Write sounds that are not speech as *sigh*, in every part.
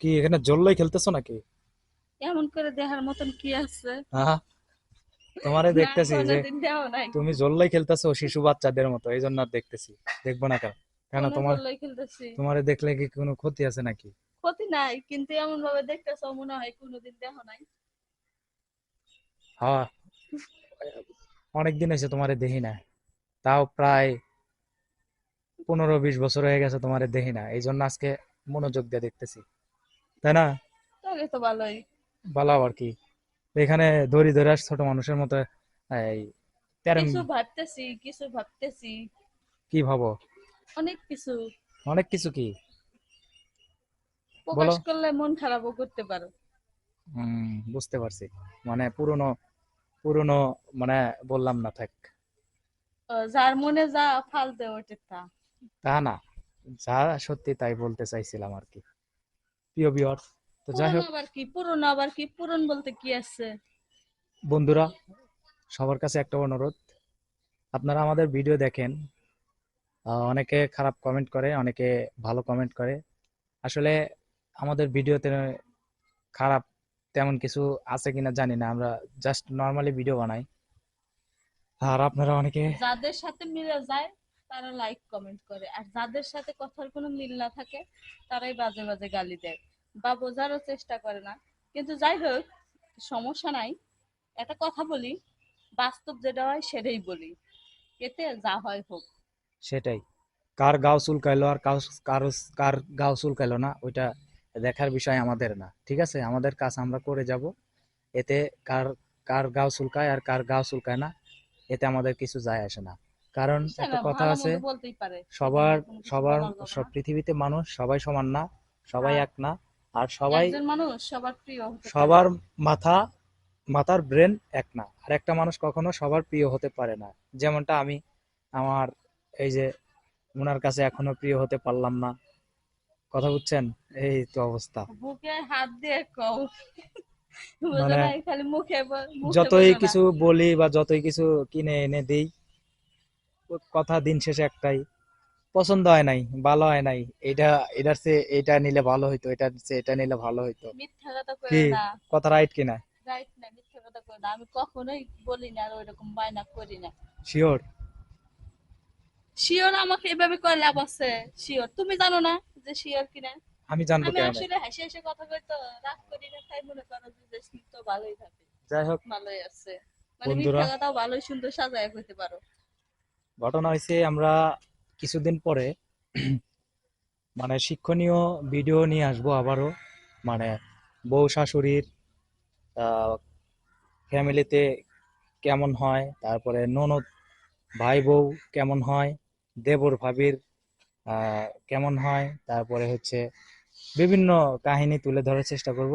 কি এখানে জল্লাই খেলতেছো নাকি? এমন করে দেখার মতন কি আছে? তোমারে দেখতেছি যে তুমি জল্লাই খেলতেছো শিশু বাচ্চাদের মতো এই জন্য দেখতেছি। দেখব না কেন? কেন তোমার জল্লাই খেলতেছি। তোমারে দেখলে কি কোনো ক্ষতি আছে নাকি? ক্ষতি নাই কিন্তু এমন ভাবে দেখতেছ মনে হয় কোনোদিন দেখা নাই। হ্যাঁ অনেকদিন হয়েছে তোমারে দেখি না। তাও প্রায় পনেরো বিশ বছর হয়ে গেছে তোমারে দেখি না। এই জন্য আজকে মনোযোগ দিয়ে দেখতেছি। তাই না? তাহলে তো ভালোই। ভালো আর কি? এখানে দড়ি ধরে আস ছোট মানুষের মতো এই কিছু ভাবতেছি কিছু ভাবতেছি। কি ভাবো? অনেক কিছু। অনেক কিছু কি? প্রকাশ করলে মন খারাপও করতে পারো। হুম বুঝতে পারছি। মানে পুরনো পুরনো মানে বললাম না থাক। যার মনে যা ফালতে ওঠে তা। তা না যা সত্যি তাই বলতে চাইছিলাম আর কি। প্রিয় তো যাই হোক। আবার কি? পুরনো আবার কি? পুরন বলতে কি আছে? বন্ধুরা সবার কাছে একটা অনুরোধ। আপনারা আমাদের ভিডিও দেখেন। অনেকে খারাপ কমেন্ট করে অনেকে ভালো কমেন্ট করে। আসলে আমাদের ভিডিওতে খারাপ তেমন কিছু আছে কিনা জানি না। আমরা জাস্ট নর্মালি ভিডিও বানাই। আর আপনারা অনেকে যাদের সাথে মিলে যায় তারা লাইক কমেন্ট করে। আর যাদের সাথে কথার কোনো মিল না থাকে, তারাই বাজে বাজে গালি দেয় বা বোঝারও চেষ্টা করে না। কিন্তু যাই হোক, সমস্যা নাই। একটা কথা বলি, বাস্তব যেটা হয় সেটাই বলি। এতে যা হয় হোক। সেটাই। কার গাও চুলকাইলো আর কার কার গাও চুলকাইলো না, ওইটা দেখার বিষয় আমাদের না। ঠিক আছে? আমাদের কাজ আমরা করে যাব। এতে কার কার গাও চুলকায় আর কার গাও চুলকায় না, এতে আমাদের কিছু যায় আসে না। কারণ একটা কথা আছে সবার সবার সব পৃথিবীতে মানুষ সবাই সমান না সবাই হ্যাঁ। এক না আর সবাই মানুষ সবার প্রিয় সবার মাথা মাথার ব্রেন এক না আর একটা মানুষ কখনো সবার প্রিয় হতে পারে না। যেমনটা আমি আমার এই যে ওনার কাছে এখনও প্রিয় হতে পারলাম না। কথা বুঝছেন? এই তো অবস্থা। বুকে হাত দিয়ে কও। মানে যতই কিছু বলি বা যতই কিছু কিনে এনে দিই কথা দিন শেষে একটাই পছন্দ হয় নাই ভালো হয় নাই এটা এটার চেয়ে এটা নিলে ভালো হইতো এটার চেয়ে এটা নিলে ভালো হইতো। মিথ্যা কথা কি? না। কথা রাইট কিনা? রাইট না মিথ্যা কথা কই না। আমি কখনোই বলি না আর ওইরকম বায়না করি না। শিওর শিওর আমাকে এভাবে কয় লাভ আছে? শিওর তুমি জানো না যে শিওর কিনা? আমি জানব আমি আসলে হেসে হেসে কথা কই তো রাগ করি না তাই মনে করো যে তো ভালোই থাকে। যাই হোক। ভালোই আছে। মানে মিথ্যা কথাও ভালোই সুন্দর সাজায় কইতে পারো। ঘটনা হয়েছে আমরা কিছুদিন পরে *clears throat* মানে শিক্ষণীয় ভিডিও নিয়ে আসব আবারও। মানে বউ শাশুড়ির ফ্যামিলিতে কেমন হয়, তারপরে ননদ ভাই বউ কেমন হয়, দেবর ভাবির কেমন হয়, তারপরে হচ্ছে বিভিন্ন কাহিনী তুলে ধরার চেষ্টা করব।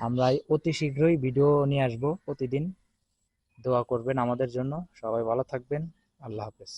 আমরা অতি শীঘ্রই ভিডিও নিয়ে আসব প্রতিদিন। দোয়া করবেন আমাদের জন্য। সবাই ভালো থাকবেন। আল্লাহ হাফেজ।